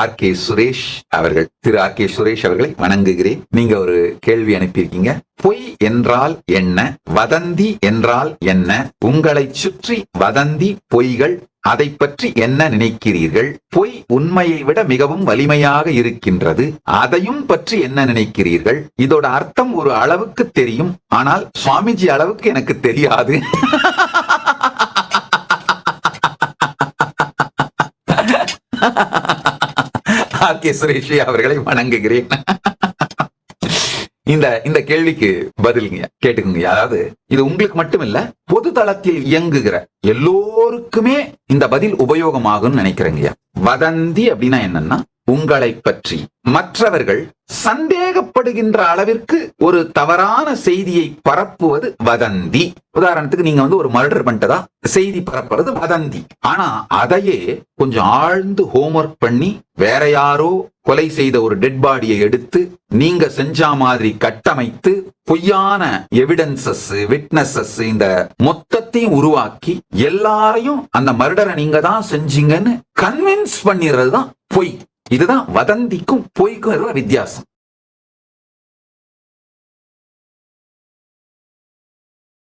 R K Suresh அவர்கள் திரு R K Suresh அவர்களை வணங்குகிறேன். நீங்க ஒரு கேள்வி அனுப்பியிருக்கீங்க. பொய் என்றால் என்ன? வதந்தி என்றால் என்ன? உங்களை சுற்றி வதந்தி பொய்கள் அதை பற்றி என்ன நினைக்கிறீர்கள்? பொய் உண்மையை விட மிகவும் வலிமையாக இருக்கின்றது. அதையும் பற்றி என்ன நினைக்கிறீர்கள்? இதோட அர்த்தம் ஒரு அளவுக்கு தெரியும். ஆனால் சுவாமிஜி அளவுக்கு எனக்கு தெரியாது. ஆர் கே சுரேஷி அவர்களை வணங்குகிறேன். இந்த இந்த கேள்விக்கு பதிலுங்க கேட்டுக்குங்க. அதாவது இது உங்களுக்கு மட்டும் இல்ல பொது தளத்தில் இயங்குகிற எல்லோருக்குமே இந்த பதில் உபயோகமாகும்னு நினைக்கிறேங்க வதந்தி அப்படின்னா என்னன்னா உங்களை பற்றி. மற்றவர்கள் சந்தேகப்படுகின்ற அளவிற்கு ஒரு தவறான செய்தியை பரப்புவது வதந்தி. உதாரணத்துக்கு நீங்க வந்து ஒரு மர்டர் பண்ணிட்டதா? செய்தி பரப்புறது வதந்தி. ஆனா அதையே கொஞ்சம் ஆழ்ந்து ஹோம்ஒர்க் பண்ணி வேற யாரோ கொலை செய்த ஒரு டெட் பாடியை எடுத்து நீங்க செஞ்ச மாதிரி கட்டமைத்து பொய்யான எவிடன்சஸ் விட்னஸஸ் இந்த மொத்தத்தையும் உருவாக்கி எல்லாரையும் அந்த மர்டரை நீங்க தான் செஞ்சீங்கன்னு கன்வின்ஸ் பண்ணிடுறது தான் பொய். இதுதான் வதந்திக்கும் பொய்க்கும் இருக்கிற வித்தியாசம்.